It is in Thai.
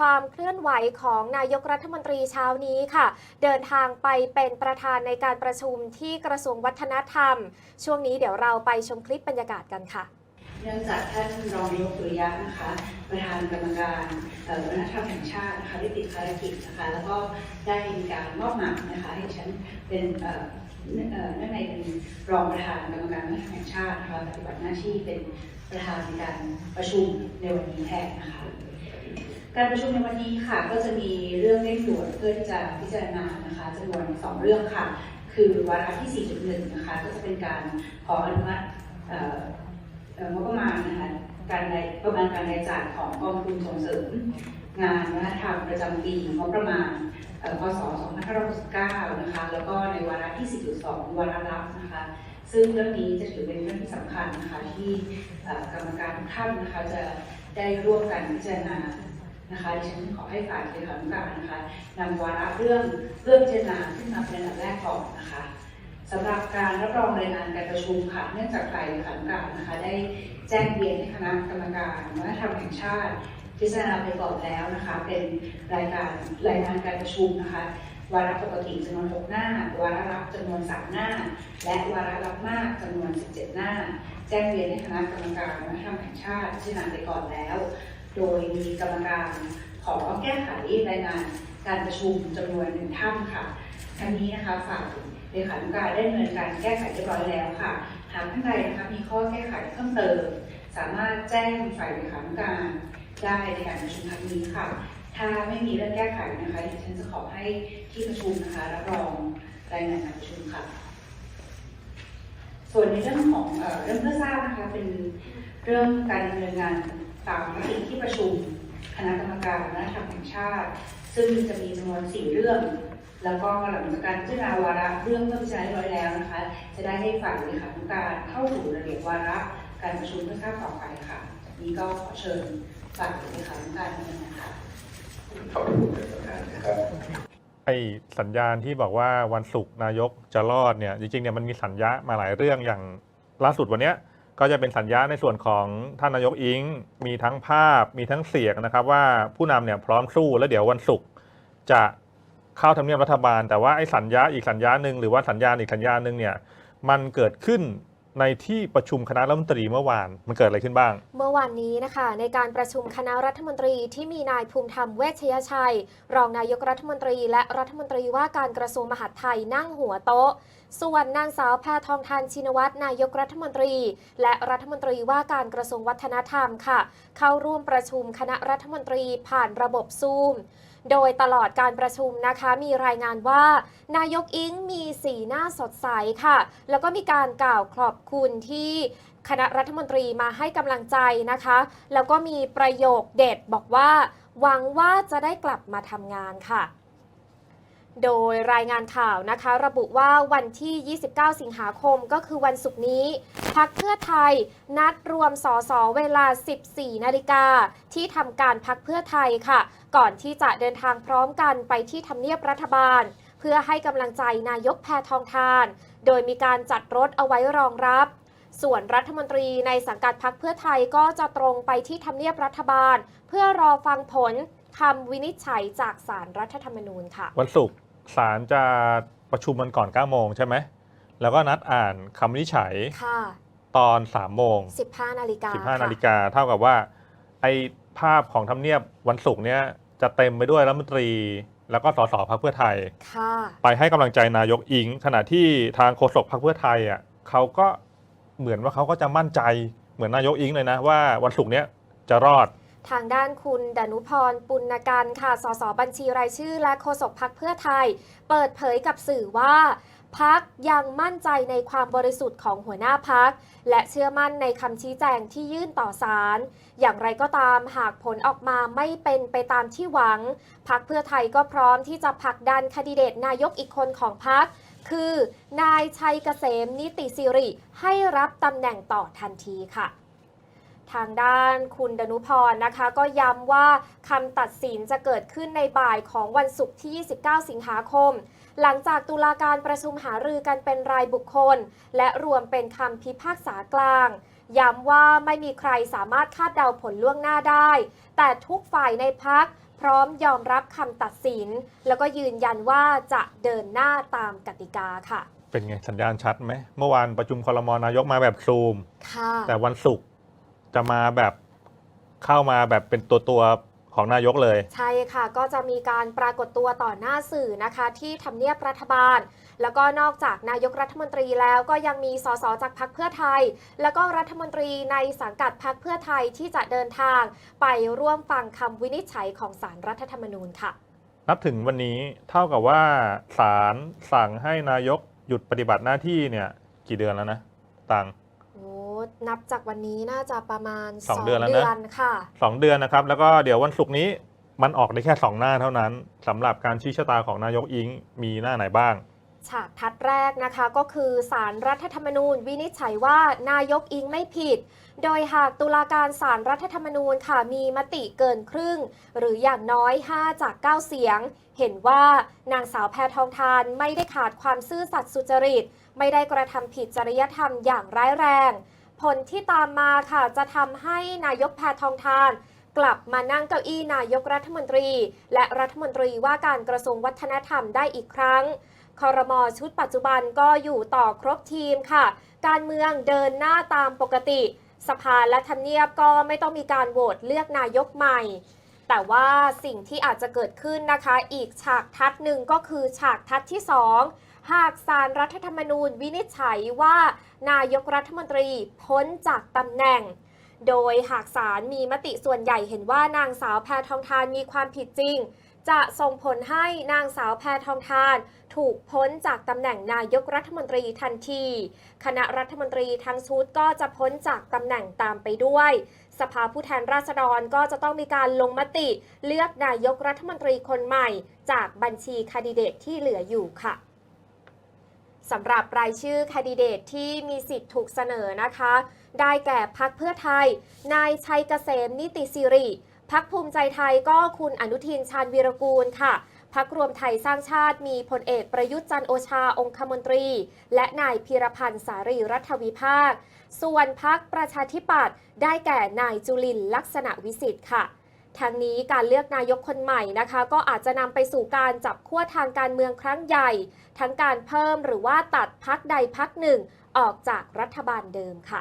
ความเคลื่อนไหวของนายกรัฐมนตรีเช้านี้ค่ะ เดินทางไปเป็นประธานในการประชุมที่กระทรวงวัฒนธรรม ช่วงนี้เดี๋ยวเราไปชมคลิปบรรยากาศกันค่ะเนื่องจากท่านรองนายกสุริยะนะคะประธานกรรมการวัฒนธรรมแห่งชาตินะคะได้ติดภารกิจนะคะแล้วก็ได้มีการมอบหมายนะคะให้ฉันเป็น เนื่องในเป็นรองประธานกรรมการมแห่งชาตินะคะปฏิบัติหน้าที่เป็นประธานในการประชุมในวันนี้แทนนะคะการประชุมในวันนี้ค่ะก็จะมีเรื่องเร่งด่วนเพื่อที่จะพิจารณานะคะจำนวนสองเรื่องค่ะ คือวาระที่ 4.1 นะคะก็จะเป็นการขออนุมัติงบประมาณนะคะการรายประมาณการรายจ่ายของกองทุนส่งเสริม งานวัฒนธรรมประจำปีงบประมาณ พศ 2569 นะคะ แล้วก็ในวาระที่ 4.2 วาระรับนะคะ ซึ่งเรื่องนี้จะถือเป็นเรื่องที่สำคัญนะคะที่กรรมการทุกท่านนะคะจะได้ร่วมกันพิจารณานะคะดิฉันขอให้ฝ่ายเลขานุการนะคะนำวาระเรื่องเรื่องพิจรณาขึ้นมาเป็นอันดับแรกก่อนนะคะสำหรับการรับรองรายงานการประชุมค่ะเนื่องจากฝ่ายเลขานุการนะคะ ได้แจ้งเรียนให้คณะกรรมการวัฒนธรรมแห่งชาติ พิจารณาไปก่อนแล้วนะคะ เป็นรายการรายงานการประชุมนะคะวาระปกติจำนวน 6 หน้า วาระรับจำนวน 3 หน้า และวาระรับมากจำนวน 17 หน้า แจ้งเรียนให้คณะกรรมการวัฒนธรรมแห่งชาติพิจารณาไปก่อนแล้ว โดยมีกรรมการขอแก้ไขรายงานการประชุมจำนวนหนึ่งท่านค่ะทั้งนี้นะคะฝ่ายเลขานุการได้ดำเนินการแก้ไขเรียบร้อยแล้วค่ะ หากท่านใดนะคะมีข้อแก้ไขเพิ่มเติม สามารถแจ้งฝ่ายเลขานุการ ได้ในการประชุมครั้งนี้ค่ะ ถ้าไม่มีเรื่องแก้ไขนะคะดิฉันจะขอให้ที่ประชุมนะคะรับรองรายงานการประชุมค่ะ ส่วนในเรื่องของเอเรื่องเพื่อทราบนะคะเป็นเรื่องการดำเนินงานตามมติที่ประชุมคณะกรรมการวัฒนธรรมแห่งชาติ ซึ่งจะมีจำนวนสี่เรื่อง แล้วก็หลังจากการพิจารณาวาระเรื่องเพื่อพิจารณาร้อยแล้วนะคะ จะได้ให้ฝ่ายเลขานุการเข้าสู่ระเบียบวาระการประชุมเพื่อทราบต่อไปค่ะ นี้ก็ขอเชิญ ฝายเลขานุการดำเนินะคะขอบคุณท่านประธานนะครับไอ้สัญญาณที่บอกว่าวันศุกร์นายกจะรอดเนี่ยจริงๆเนี่ยมันมีสัญญามาหลายเรื่องอย่างล่าสุดวันเนี้ยก็จะเป็นสัญญาในส่วนของท่านนายกอิง มีทั้งภาพมีทั้งเสียงนะครับ ว่าผู้นำเนี่ยพร้อมสู้แล้วเดี๋ยววันศุกร์จะเข้าทำเนียบรัฐบาล แต่ว่าไอ้สัญญาอีกสัญญาหนึ่งหรือว่าสัญญาณอีกสัญญาหนึ่งเนี่ยมันเกิดขึ้น ในที่ประชุมคณะรัฐมนตรีเมื่อวานมันเกิดอะไรขึ้นบ้าง เมื่อวานนี้นะคะ ในการประชุมคณะรัฐมนตรีที่มีนายภูมิธรรมเวชยชัย รองนายกรัฐมนตรี และรัฐมนตรีว่าการกระทรวงมหาดไทยนั่งหัวโต๊ะ ส่วนนางสาวแพทองทานชินวัตรนายกรัฐมนตรี และรัฐมนตรีว่าการกระทรวงวัฒนธรรมค่ะ เข้าร่วมประชุมคณะรัฐมนตรีผ่านระบบซูม โดยตลอดการประชุมนะคะ มีรายงานว่า นายกอิงมีสีหน้าสดใสค่ะ แล้วก็มีการกล่าวขอบคุณที่คณะรัฐมนตรีมาให้กำลังใจนะคะ แล้วก็มีประโยคเด็ดบอกว่า หวังว่าจะได้กลับมาทำงานค่ะโดยรายงานข่าวนะคะ ระบุว่าวันที่ 29 สิงหาคมก็คือวันศุกร์นี้ พักเพื่อไทยนัดรวมสสเวลา 14 นาฬิกาที่ทำการพักเพื่อไทยค่ะ ก่อนที่จะเดินทางพร้อมกันไปที่ทำเนียบรัฐบาล เพื่อให้กำลังใจนายกแพทองทาน โดยมีการจัดรถเอาไว้รองรับ ส่วนรัฐมนตรีในสังกัดพักเพื่อไทยก็จะตรงไปที่ทำเนียบรัฐบาล เพื่อรอฟังผลคำวินิจฉัยจากสารรัฐธรรมนูญค่ะ วันศุกร์ศาลจะประชุมมันก่อน 9 โมงใช่ไหม แล้วก็นัดอ่านคำวินิจฉัยค่ะ ตอน 3 โมง 15 นาฬิกา15 นาฬิกาเท่ากับว่าไอ้ ภาพของทำเนียบวันศุกร์เนี้ยจะเต็มไปด้วยรัฐมนตรี แล้วก็สสพักเพื่อไทย ค่ะ ไปให้กำลังใจนายกอิง ขณะที่ทางโฆษกพักเพื่อไทยอะเขาก็เหมือนว่าเขาก็จะมั่นใจเหมือนนายกอิงเลยนะ ว่าวันศุกร์เนี้ยจะรอด ทางด้านคุณดนุพรปุณกันค่ะ สสบัญชีรายชื่อ และโฆษกพักเพื่อไทย เปิดเผยกับสื่อว่า พักยังมั่นใจในความบริสุทธิ์ของหัวหน้าพัก และเชื่อมั่นในคำชี้แจงที่ยื่นต่อศาลอย่างไรก็ตามหากผลออกมาไม่เป็นไปตามที่หวัง พักเพื่อไทยก็พร้อมที่จะผลักดันคนดิเดตนายกอีกคนของพัก คือนายชัยเกษมนิติสิริ ให้รับตำแหน่งต่อทันทีค่ะ ทางด้านคุณดนุพรนะคะ ก็ย้ำว่าคำตัดสินจะเกิดขึ้นในบ่ายของวันศุกร์ที่ 29 สิงหาคม หลังจากตุลาการประชุมหารือกันเป็นรายบุคคล และรวมเป็นคำพิพากษากลาง ย้ำว่าไม่มีใครสามารถคาดเดาผลล่วงหน้าได้ แต่ทุกฝ่ายในพักพร้อมยอมรับคำตัดสิน แล้วก็ยืนยันว่าจะเดินหน้าตามกติกาค่ะ เป็นไงสัญญาณชัดไหมเมื่อวานประชุมคอรมอนายกมาแบบซูมค่ะแต่วันศุกร์ จะมาแบบเข้ามาแบบเป็นตัวตัวๆของนายกเลย ใช่ค่ะ ก็จะมีการปรากฏตัวต่อหน้าสื่อนะคะ ที่ทำเนียบรัฐบาล แล้วก็นอกจากนายกรัฐมนตรีแล้วก็ยังมีสสจากพรรคเพื่อไทย แล้วก็รัฐมนตรีในสังกัดพรรคเพื่อไทยที่จะเดินทาง ไปร่วมฟังคำวินิจฉัยของสารรัฐธรรมนูญค่ะ นับถึงวันนี้เท่ากับว่าศาลสั่งให้นายกหยุดปฏิบัติหน้าที่เนี่ยกี่เดือนแล้วนะตังโอ้ นับจากวันนี้น่าจะประมาณสองเดือนแล้วนะ ค่ะสองเดือนนะครับ แล้วก็เดี๋ยววันศุกร์นี้มันออกได้แค่สองหน้าเท่านั้นสำหรับการชี้ชะตาของนายกอิงมีหน้าไหนบ้าง ฉากทัดแรกนะคะก็คือสารรัฐธรรมนูญ วินิจฉัยว่านายกอิงไม่ผิด โดยหากตุลาการสารรัฐธรรมนูญค่ะมีมติเกินครึ่ง หรืออย่างน้อย 5 จาก 9 เสียง เห็นว่านางสาวแพทองทานไม่ได้ขาดความซื่อสัตย์สุจริต ไม่ได้กระทำผิดจริยธรรมอย่างร้ายแรง ผลที่ตามมาค่ะจะทำให้นายกแพทองทาน กลับมานั่งเก้าอี้นายกรัฐมนตรี และรัฐมนตรีว่าการกระทรวงวัฒนธรรมได้อีกครั้งคอรมอชุดปัจจุบันก็อยู่ต่อครบทีมค่ะ การเมืองเดินหน้าตามปกติ สภาและทำเนียบก็ไม่ต้องมีการโหวตเลือกนายกใหม่ แต่ว่าสิ่งที่อาจจะเกิดขึ้นนะคะ อีกฉากทัดหนึ่งก็คือฉากทัดที่2 หากสารรัฐธรรมนูญวินิจฉัยว่า นายกรัฐมนตรีพ้นจากตำแหน่ง โดยหากศาลมีมติส่วนใหญ่เห็นว่านางสาวแพทองทานมีความผิดจริง จะส่งผลให้นางสาวแพทองทาน ถูกพ้นจากตำแหน่งนายกรัฐมนตรีทันที คณะรัฐมนตรีทั้งชุดก็จะพ้นจากตำแหน่งตามไปด้วย สภาผู้แทนราษฎรก็จะต้องมีการลงมติ เลือกนายกรัฐมนตรีคนใหม่ จากบัญชีคดิเดตที่เหลืออยู่ค่ะ สำหรับรายชื่อแคนดิเดตที่มีสิทธิ์ถูกเสนอนะคะ ได้แก่พักเพื่อไทย นายชัยเกษมนิติสิริพักภูมิใจไทยก็คุณอนุทินชาญวีรกูลค่ะพักรวมไทยสร้างชาติมีพลเอกประยุทธ์จันโอชาองคมนตรี และนายพีรพันธ์สารีรัฐวิภาค ส่วนพักประชาธิปัตย์ได้แก่นายจุลินลักษณะวิสิทธิ์ค่ะ ทางนี้การเลือกนายกคนใหม่นะคะ ก็อาจจะนำไปสู่การจับขั้วทางการเมืองครั้งใหญ่ ทั้งการเพิ่มหรือว่าตัดพักใดพักหนึ่ง ออกจากรัฐบาลเดิมค่ะ